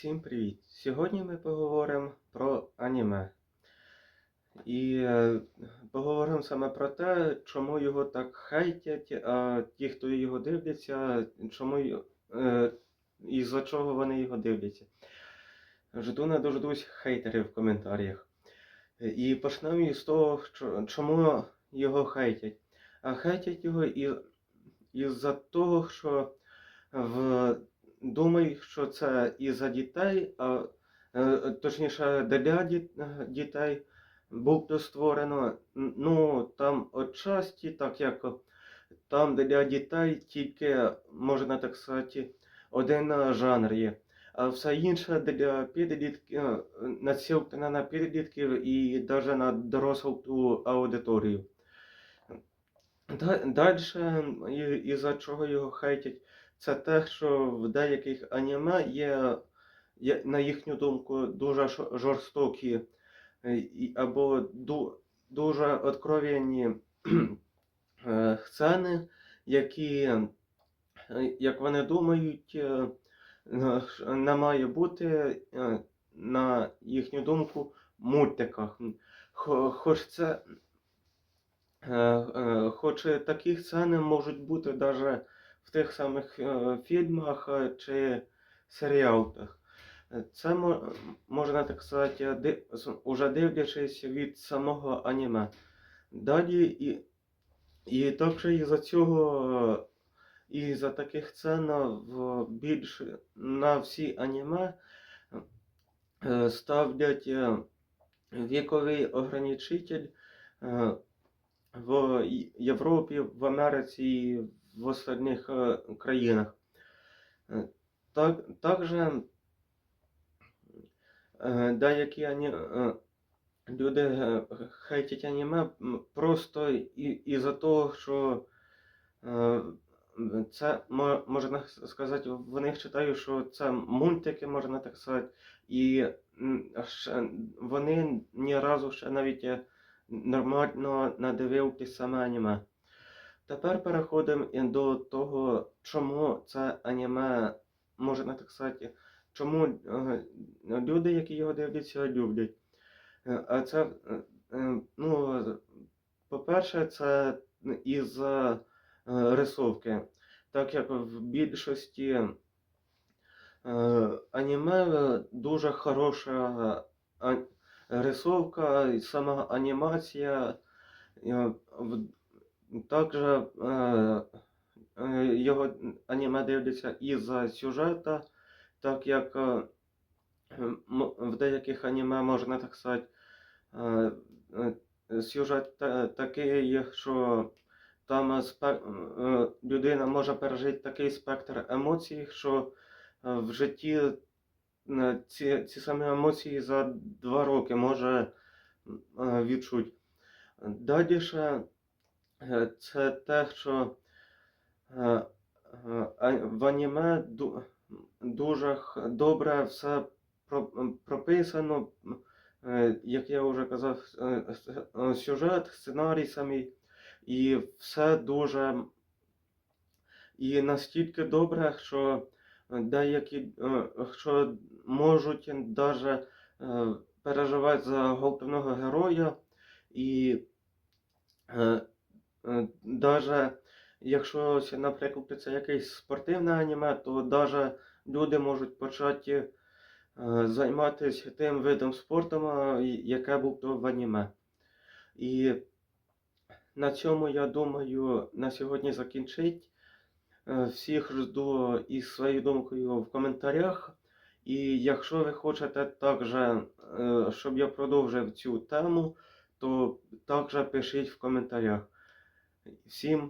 Всім привіт! Сьогодні ми поговоримо про аніме. І е, поговоримо саме про те, чому його так хейтять, а ті, хто його дивляться, чому е, і за чого вони його дивляться. Жду не дождусь хейтерів в коментарях. І почнемо із того, чому його хейтять. А хейтять його із-за того, що в думаю, що це і за дітей, а е, точніше для е, дітей було створено. Ну, там отчасті, так як там для дітей тільки, можна так сказати, один жанр є. А все інше для підлітків, е, націлено на підлітків і навіть на дорослу аудиторію. Далі, із-за чого його хейтять, це те, що в деяких аніме є, на їхню думку, дуже жорстокі е, або ду- дуже откровенні е, сцени, які, е, як вони думають, не має бути, на їхню думку, мультиках. Хоч це Хоч такі сцени можуть бути навіть в тих самих е, фільмах е, чи серіалах. Е, Це мо- можна так сказати, уже дивлячись від самого аніме. Далі і, і також із-за цього, і за таких сцен в більш на всі аніме ставлять віковий ограничитель. в Європі, в Америці і в остальних е, країнах. Е, Так, також е, деякі ані... е, люди хейтять аніме просто і, із-за того, що це можна сказати, в них читаю, що це мультики, можна так сказати, і вони ні разу ще навіть нормально надивився саме аніме. Тепер переходимо до того, чому це аніме, можна так сказати, чому е, люди, які його дивляться, люблять. Е, А це, е, ну, по-перше, це із рисовки. Так як в більшості аніме дуже хороша рисовка, сама анімація. Е, Також е, е, його аніме дивляться і за сюжета, так як е, в деяких аніме можна так сказати, сюжет та- такий, що там людина може пережити такий спектр емоцій, що в житті ці, ці самі емоції за два роки може відчути. Далі це те, що е, е, в аніме дуже добре все прописано, е, як я вже казав, е, е, сюжет, сценарій самий, і все дуже і настільки добре, що деякі е, що можуть навіть переживати за головного героя, і е, е, даже якщо, наприклад, це якесь спортивне аніме, то навіть люди можуть почати е, займатися тим видом спорту, е, яке було в аніме. І на цьому, я думаю, на сьогодні закінчить. Е, Всіх жду із своєю думкою в коментарях. І якщо ви хочете також, е, щоб я продовжив цю тему, то також пишіть в коментарях. Всім